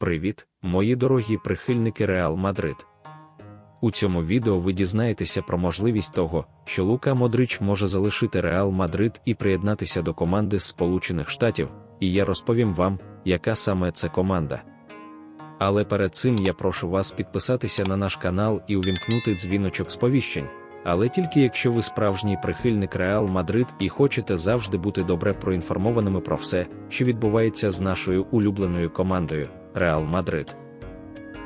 Привіт, мої дорогі прихильники Реал Мадрид. У цьому відео ви дізнаєтеся про можливість того, що Лука Модрич може залишити Реал Мадрид і приєднатися до команди з Сполучених Штатів, і я розповім вам, яка саме це команда. Але перед цим я прошу вас підписатися на наш канал і увімкнути дзвіночок сповіщень. Але тільки якщо ви справжній прихильник Реал Мадрид і хочете завжди бути добре проінформованими про все, що відбувається з нашою улюбленою командою Реал Мадрид.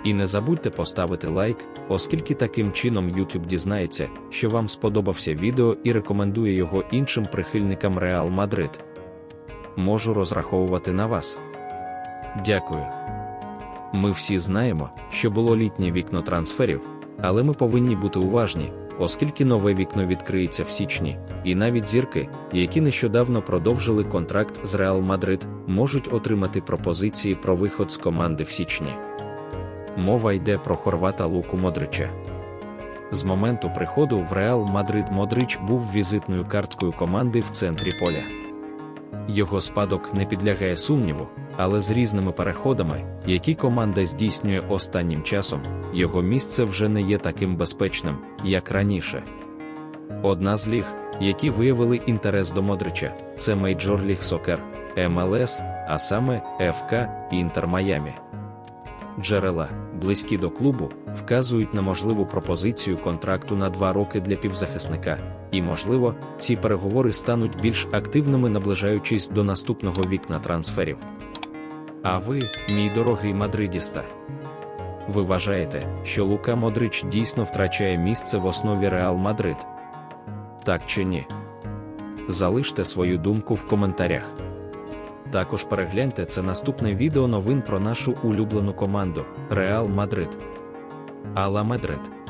І не забудьте поставити лайк, оскільки таким чином YouTube дізнається, що вам сподобався відео і рекомендує його іншим прихильникам Реал Мадрид. Можу розраховувати на вас. Дякую. Ми всі знаємо, що було літнє вікно трансферів, але ми повинні бути уважні, оскільки нове вікно відкриється в січні, і навіть зірки, які нещодавно продовжили контракт з Реал Мадрид, можуть отримати пропозиції про виход з команди в січні. Мова йде про хорвата Луку Модрича. З моменту приходу в Реал Мадрид Модрич був візитною карткою команди в центрі поля. Його спадок не підлягає сумніву, але з різними переходами, які команда здійснює останнім часом, його місце вже не є таким безпечним, як раніше. Одна з ліг, які виявили інтерес до Модрича, це Мейджор Ліг Сокер, МЛС, а саме ФК Інтер Майамі. Джерела, близькі до клубу, вказують на можливу пропозицію контракту на два роки для півзахисника, і, можливо, ці переговори стануть більш активними, наближаючись до наступного вікна трансферів. А ви, мій дорогий мадридіста, ви вважаєте, що Лука Модрич дійсно втрачає місце в основі Реал Мадрид? Так чи ні? Залиште свою думку в коментарях. Також перегляньте це наступне відео новин про нашу улюблену команду Реал Мадрид. Алла Медрид.